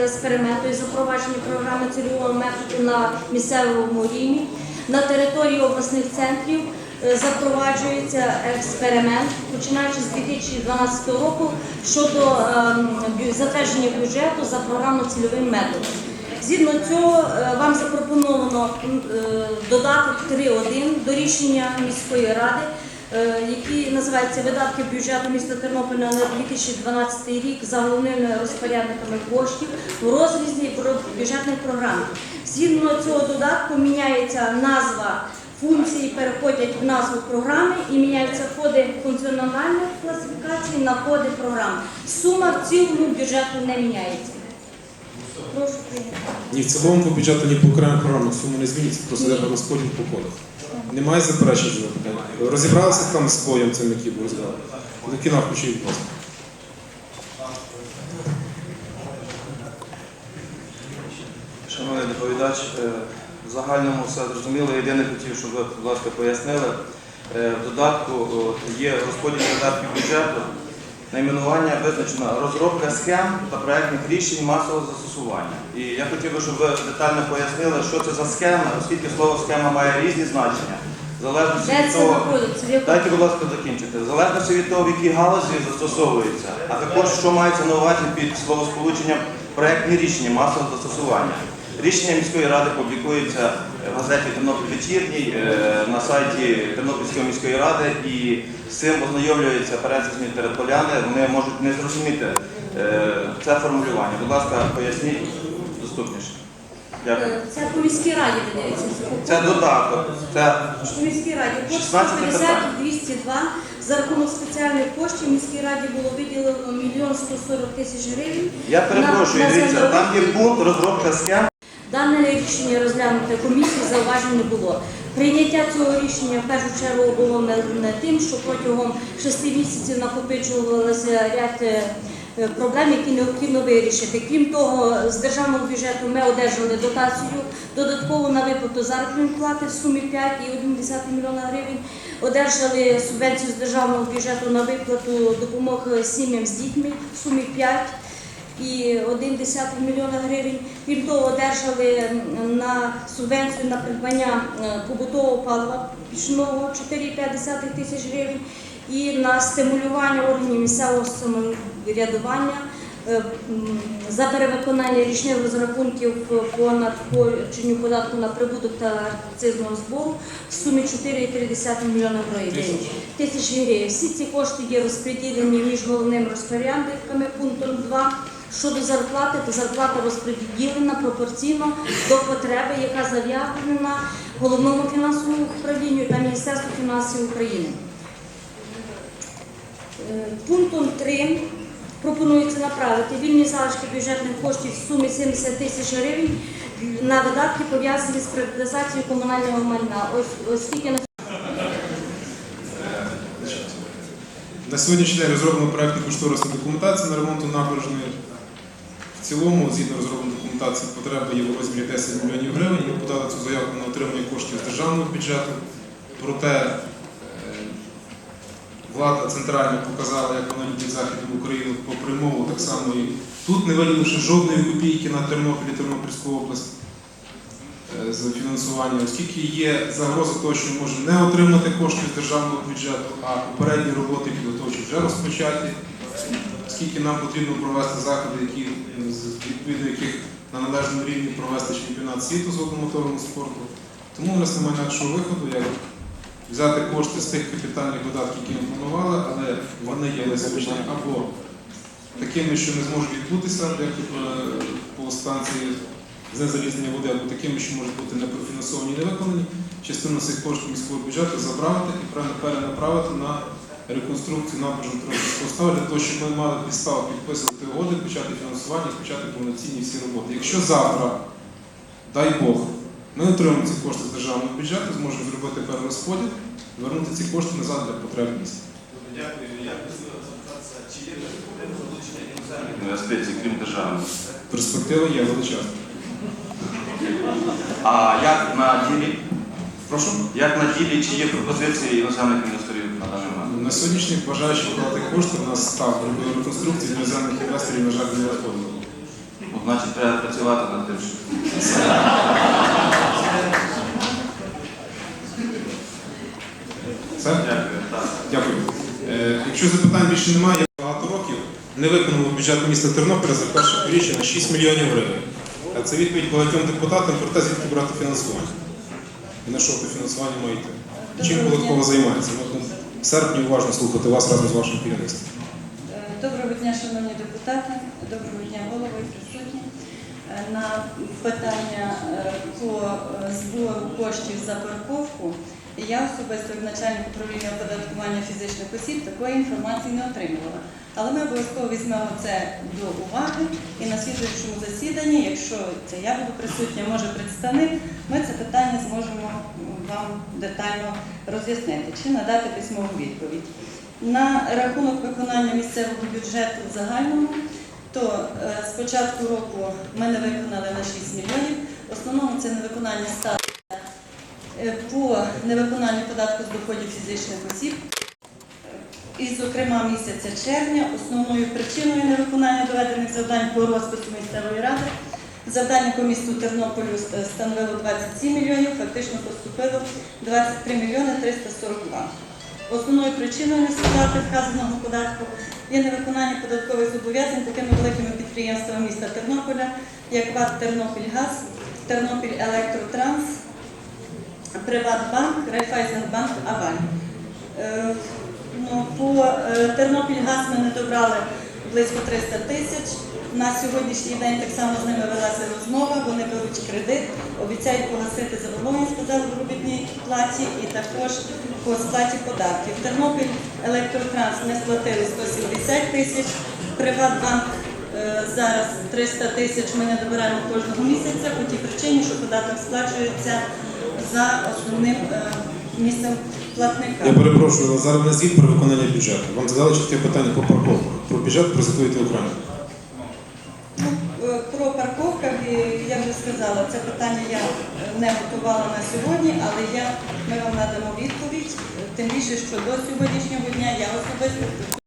експерименту і запровадження програми цільового методу на місцевому рівні. На території обласних центрів е, запроваджується експеримент, починаючи з 2012 року щодо ем, затвердження бюджету за програмно-цільовим методом. Згідно цього е, вам запропоновано е, додаток 3.1 до рішення міської ради, е, який називається видатки бюджету міста Тернополя на 2012 рік за головними розпорядниками коштів в розрізі бюджетних програм. Згідно цього додатку міняється назва функції, переходять в назву програми і міняються коди функціональної класифікації на коди програм. Сума в цілому бюджету не міняється. Прошу прийняти. Ні в цілому по бюджету, ні по окремих програмах суми не зміниться, просто розподіл по кодах. Немає заперечень з питання. Розібралися там з боєм цим, який був розібрали? До кіна включіть, будь ласка. Шановний доповідач, е, в загальному все зрозуміло. Єдине хотів, щоб ви, будь ласка, пояснили. Е, В додатку є розподіл видатків бюджету. Найменування визначено розробка схем та проєктних рішень масового застосування. І я хотів би, щоб ви детально пояснили, що це за схема, оскільки слово схема має різні значення. Залежності від того? Дайте, будь ласка, закінчити. В залежності від того, в якій галузі застосовується, а також що мається на увазі під словосполученням проектні рішення масового застосування. Рішення міської ради публікується в газеті Тернопіль вечірній е, на сайті Тернопільської міської ради і з цим ознайомлюються пересічні тернополяни. Вони можуть не зрозуміти е, це формулювання. Будь ласка, поясніть доступніше. Дякую. Е, Це по міській раді видається. Це додаток. Це По міській раді. Кошти 16 150 питання. і 202. За рахунок спеціальних коштів міській раді було виділено 1 140 тисяч гривень. я перепрошую, дивіться, там є пункт розробка схем. Дане рішення розглянуте комісії, зауважень не було. Прийняття цього рішення в першу чергу було не, тим, що протягом шести місяців накопичувалося ряд е, е, проблем, які необхідно вирішити. Крім того, з державного бюджету ми одержали дотацію додатково на виплату заробітної плати в сумі 5,1 мільйона гривень. Одержали субвенцію з державного бюджету на виплату допомог сім'ям з дітьми в сумі 5 і 1,1 мільйона гривень. Крім того, одержали на субвенцію на придбання е, побутового палива пічного 4,5 тисяч гривень і на стимулювання органів місцевого самоврядування е, за перевиконання річних розрахунків по надходженню податку на прибуток та акцизного збору в сумі 4,3 мільйона гривень. Тисяч гривень. Всі ці кошти є розподілені між головними розпорядниками пунктом 2. Щодо зарплати, то зарплата розподілена пропорційно до потреби, яка заявлена головному фінансовому управлінню та Міністерству фінансів України. Е, Пунктом 3 пропонується направити вільні залишки бюджетних коштів в сумі 70 тисяч гривень на видатки, пов'язані з приватизацією комунального майна. Ось- Оскільки на сьогоднішній день розроблено проєктну кошторисну документацію на ремонту набережної. В цілому, згідно розробленої документації, потреба є у розмірі 10 мільйонів гривень. Ми подали цю заявку на отримання коштів з державного бюджету. Проте е, влада центральна показала, як вона любить Західну Україну по примову, так само і тут, не виділивши жодної копійки на Тернопіль і Тернопільську область е, з фінансування, оскільки є загроза того, що ми можемо не отримати кошти з державного бюджету, а попередні роботи підготовчі вже розпочаті, оскільки нам потрібно провести заходи, які відповідно яких на належному рівні провести чемпіонат світу з водомоторного спорту. Тому у нас немає інакшого виходу, як взяти кошти з тих капітальних видатків, які ми планували, але вони є незручні або такими, що не зможуть відбутися, як е, по станції знезалізнення води, або такими, що можуть бути непрофінансовані і не виконані, частину цих коштів міського бюджету забрати і перенаправити на реконструкцію Тернопільського ставу, для того, щоб ми мали підставу підписувати угоди, почати фінансування почати повноцінні всі роботи. Якщо завтра, дай Бог, ми отримаємо ці кошти з державного бюджету, зможемо зробити перерозподіл, вернути ці кошти назад для потреб міста. інвестицій, крім державних. Перспектива є величезна. А як на ділі? Прошу. Як на ділі, чи є пропозиції іноземних інвесторів на даний момент? На сьогоднішній бажаючих вкладати кошти у нас став реконструкції іноземних інвесторів, на жаль, не надходило. Ну, значить треба працювати над тим, що Все? дякую. Так. Дякую. Е, якщо запитань більше немає, я багато років не виконало бюджет міста Тернополя за перше півріччя на 6 мільйонів гривень. А це відповідь багатьом депутатам про те, звідки брати фінансування. І на що фінансування має йти. Чим податково займається? Ми в серпні уважно слухати вас разом з вашим керівництвом. Е, Доброго дня, шановні депутати, доброго дня, голови і присутні. Е, На питання е, по збору коштів за парковку я особисто як начальник управління оподаткування фізичних осіб такої інформації не отримувала. Але ми обов'язково візьмемо це до уваги і на слідуючому засіданні, якщо це я буду присутня, може представник, ми це питання зможемо вам детально роз'яснити чи надати письмову відповідь. На рахунок виконання місцевого бюджету в загальному, то е, з початку року ми не виконали на 6 мільйонів. В основному це невиконання статусу по невиконанню податку з доходів фізичних осіб. І, зокрема, місяця червня основною причиною невиконання доведених завдань по розпису місцевої ради завдання по місту Тернополю е, становило 27 мільйонів, фактично поступило 23 мільйони 342. Основною причиною несплати вказаного податку є невиконання податкових зобов'язань такими великими підприємствами міста Тернополя, як ВАТ Тернопільгаз, Тернопіль Електротранс, Приватбанк, Райфайзенбанк, Аваль. Е, Ну, по е, Тернопільгаз ми не добрали близько 300 тисяч. На сьогоднішній день так само з ними велася розмова. Вони беруть кредит, обіцяють погасити заборгованість по заробітній платі і також по сплаті податків. Тернопіль Електротранс ми сплатили 170 тисяч. Приватбанк е, зараз 300 тисяч ми не добираємо кожного місяця по тій причині, що податок сплачується за основним е, місцем платника. Я перепрошую, але зараз не звіт про виконання бюджету. Вам задали чітке питання по парковках. Про бюджет презентуєте окремо. Ну, е, Про парковках, я вже сказала, це питання я е, не готувала на сьогодні, але я, ми вам надамо відповідь. Тим більше, що до сьогоднішнього дня я особисто